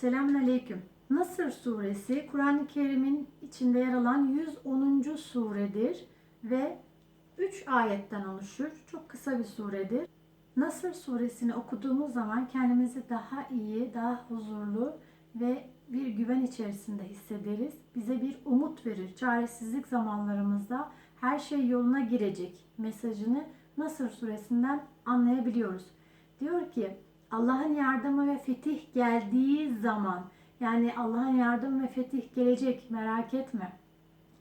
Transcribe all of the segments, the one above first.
Selamünaleyküm. Nasır suresi Kur'an-ı Kerim'in içinde yer alan 110. suredir ve 3 ayetten oluşur. Çok kısa bir suredir. Nasır suresini okuduğumuz zaman kendimizi daha iyi, daha huzurlu ve bir güven içerisinde hissederiz. Bize bir umut verir. Çaresizlik zamanlarımızda her şey yoluna girecek mesajını Nasır suresinden anlayabiliyoruz. Diyor ki Allah'ın yardımı ve fetih geldiği zaman yani Allah'ın yardım ve fetih gelecek merak etme.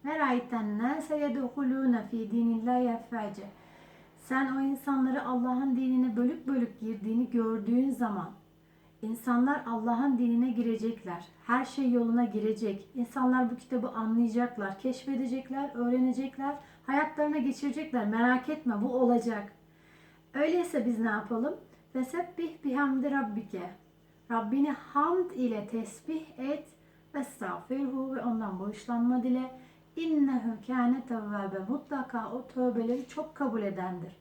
Ve ra'yten nase yedhulûne fî dînillâhi effâce. Sen o insanları Allah'ın dinine bölük bölük girdiğini gördüğün zaman insanlar Allah'ın dinine girecekler. Her şey yoluna girecek. İnsanlar bu kitabı anlayacaklar, keşfedecekler, öğrenecekler, hayatlarına geçirecekler. Merak etme bu olacak. Öyleyse biz ne yapalım? Fesebbih bihamdi rabbike. Rabbini hamd ile tesbih et estağfirhu ve ondan bağışlanma dile. İnnehu kâne tevvâbe. Mutlaka o tövbeleri çok kabul edendir.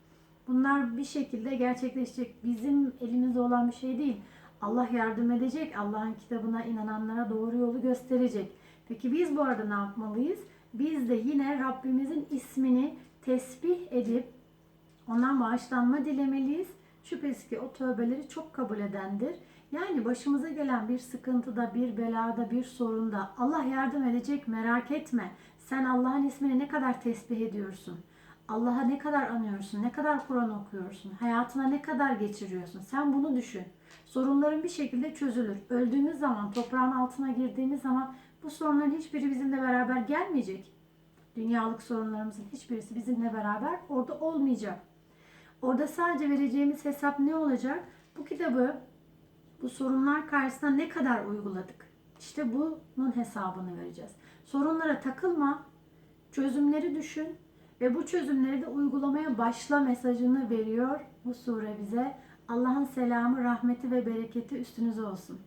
Bunlar bir şekilde gerçekleşecek. Bizim elimizde olan bir şey değil. Allah yardım edecek. Allah'ın kitabına inananlara doğru yolu gösterecek. Peki biz bu arada ne yapmalıyız? Biz de yine Rabbimizin ismini tesbih edip ondan bağışlanma dilemeliyiz. Şüphesiz ki o tövbeleri çok kabul edendir. Yani başımıza gelen bir sıkıntıda, bir belada, bir sorunda Allah yardım edecek merak etme. Sen Allah'ın ismini ne kadar tesbih ediyorsun? Allah'a ne kadar anıyorsun? Ne kadar Kur'an okuyorsun? Hayatına ne kadar geçiriyorsun? Sen bunu düşün. Sorunların bir şekilde çözülür. Öldüğümüz zaman, toprağın altına girdiğimiz zaman bu sorunların hiçbiri bizimle beraber gelmeyecek. Dünyalık sorunlarımızın hiçbirisi bizimle beraber orada olmayacak. Orada sadece vereceğimiz hesap ne olacak? Bu kitabı bu sorunlar karşısında ne kadar uyguladık? İşte bunun hesabını vereceğiz. Sorunlara takılma, çözümleri düşün ve bu çözümleri de uygulamaya başla mesajını veriyor bu sure bize. Allah'ın selamı, rahmeti ve bereketi üstünüze olsun.